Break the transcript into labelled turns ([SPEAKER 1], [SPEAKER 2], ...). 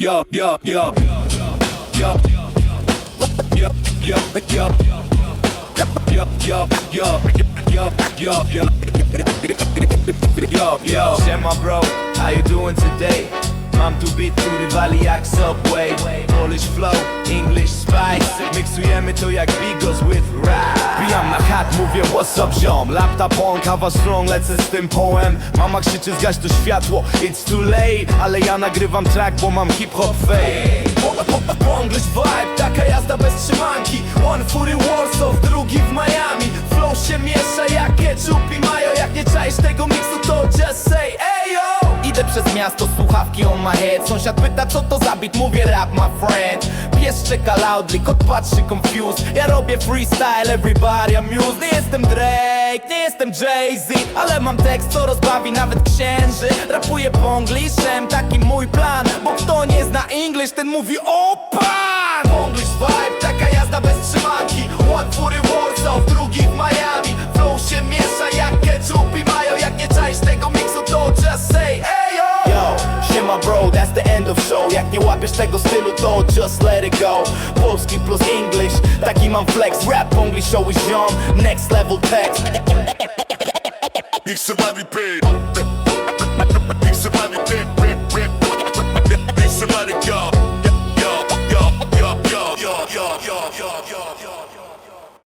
[SPEAKER 1] yup, yup, yup, yup, yup, yup, yup. Yo, yo, yo, yo, yo, yo, yo, yo. Siema bro, how you doing today? Mam tu beat, który wali jak Subway Polish flow, English spice Miksujemy to jak bigos with rap Mówię what's up ziom? Laptop on, kawa strong, lecę z tym poem Mama krzyczy zgaś to światło, it's too late. Ale ja nagrywam track, bo mam hip-hop fame. English vibe, taka jazda bez trzymanki. One fury Warsaw, drugi w Miami. Flow się miesza jak ketchup i mayo. Jak nie czaisz tego miksu to just say Idę przez miasto, słuchawki on my head. Sąsiad pyta co to za beat, mówię rap my friend. Pies czeka loudly, kot patrzy confused. Ja robię freestyle, everybody amused Nie jestem Drake, nie jestem Jay-Z Ale mam tekst, co rozbawi nawet księży. Rapuję pongliszem, taki mój plan Bo kto nie zna English, ten mówi o pan! English bro, that's the end of show. Jak nie łapiesz tego stylu, to just let it go. Polski plus English, taki mam flex. Rap only show is young. next level text.
[SPEAKER 2] Niech se pay Niech se pay Niech Yo, yo, yo, yo, yo, yo, yo, yo, yo, yo.